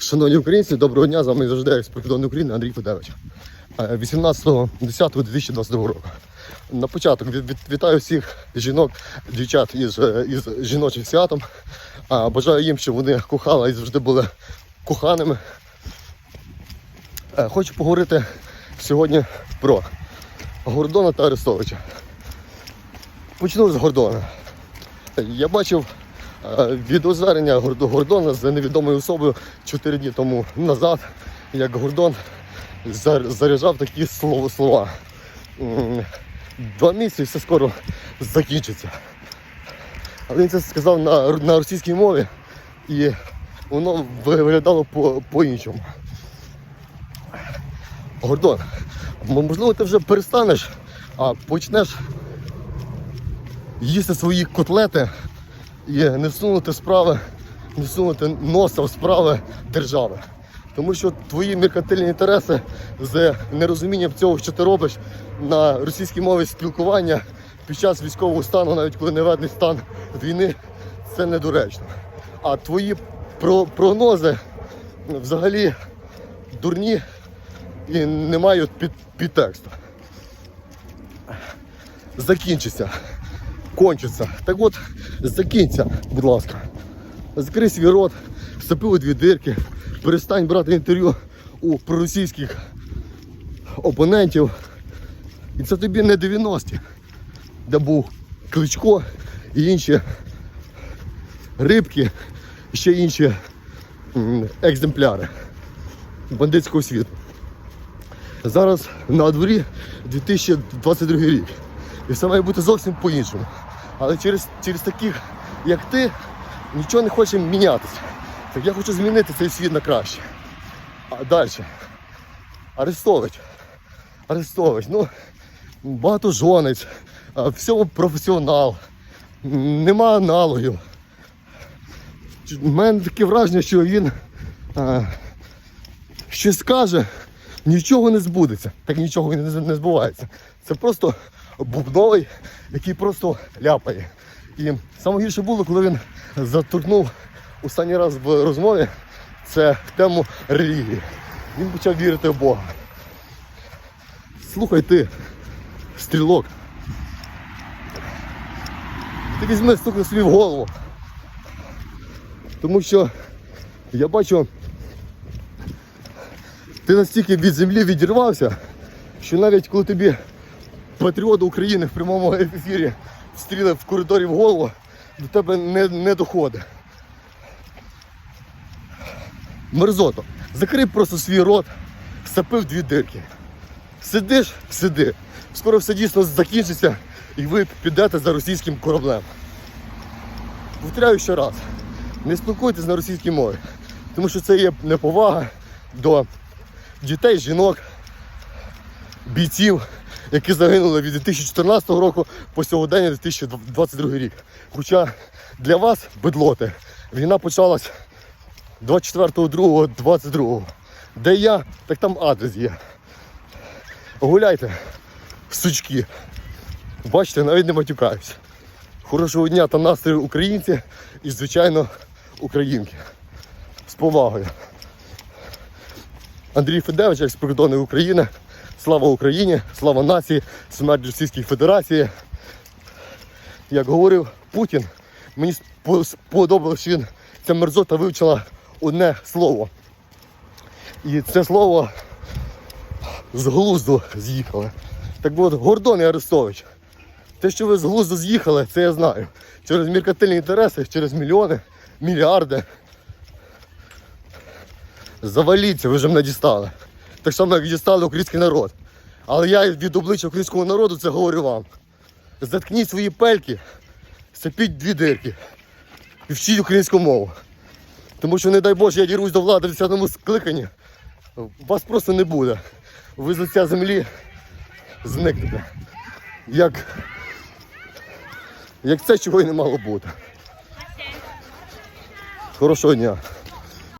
Шановні українці, доброго дня, з вами завжди екс-прикордонний України Андрій Федевич. Е, 18.10.2022 року. На початок вітаю всіх жінок, дівчат із, е, із жіночим святом. Бажаю їм, щоб вони кохали і завжди були коханими. Е, Хочу поговорити сьогодні про Гордона та Арестовича. Почну з Гордона. Я бачив е, відеозвернення Горд- Гордона з невідомою особою 4 дні тому назад, як Гордон заряджав такі слова. Два місяці все скоро закінчиться. Але він це сказав на, на російській мові і воно виглядало по- по-іншому. Гордон, можливо, ти вже перестанеш, а почнеш їсти свої котлети і не всунути справи, не всунути носа в справи держави. Тому що твої меркантильні інтереси з нерозумінням цього, що ти робиш на російській мові спілкування під час військового стану, навіть коли не ведений стан війни, це недоречно. А твої прогнози взагалі дурні і не мають під, підтексту. Закінчиться кончиться. Так от, закінься, будь ласка. Закрий свій рот, стопи дві дирки, перестань брати інтерв'ю у проросійських опонентів. І це тобі не 90-ті, де був Кличко і інші рибки, і ще інші екземпляри бандитського світу. Зараз на дворі 2022 рік. І все має бути зовсім по-іншому. Але через, через таких, як ти, нічого не хоче мінятися. Так я хочу змінити цей світ на краще. А далі. Арестович. Арестович. Ну, багатожонець, а, всьому професіонал. Нема аналогів. У мене таке враження, що він а, щось скаже, нічого не збудеться. Так нічого не, не збувається. Це просто бубновий, який просто ляпає. І саме гірше було, коли він заторкнув останній раз в розмові це тему релігії. Він почав вірити в Бога. Слухай ти, стрілок. Ти візьми стукни собі в голову. Тому що я бачу, ти настільки від землі відірвався, що навіть коли тобі патріот України в прямому ефірі стріли в коридорі в голову, до тебе не, не доходить. Мерзото. Закрий просто свій рот, сапив дві дирки. Сидиш, сиди. Скоро все дійсно закінчиться і ви підете за російським кораблем. Повторяю ще раз, не спілкуйтесь на російській мові, тому що це є неповага до дітей, жінок, бійців, які загинули від 2014 року по сьогодення 2022 рік. Хоча для вас, бедлоти, війна почалась 24.02.22. Де я, так там адрес є. Гуляйте, сучки. Бачите, навіть не матюкаюсь. Хорошого дня та настрою українці і, звичайно, українки. З повагою. Андрій Федевич, екс-прикордонник України. Слава Україні, слава нації, смерть Російській Федерації. Як говорив Путін, мені спо- сподобалось, що він ця мерзота вивчила одне слово. І це слово з глузду з'їхало. Так от, Гордон і Арестович. Те, що ви з глузду з'їхали, це я знаю. Через меркантильні інтереси, через мільйони, мільярди. Заваліться, ви вже мене дістали. Так само, як дістали український народ. Але я від обличчя українського народу це говорю вам. Заткніть свої пельки, сапіть дві дирки і вчіть українську мову. Тому що, не дай Боже, я дірусь до влади в 10-му скликанні, вас просто не буде. Ви з лиця землі зникнете. Як, як це, чого й не мало бути. Хорошого дня.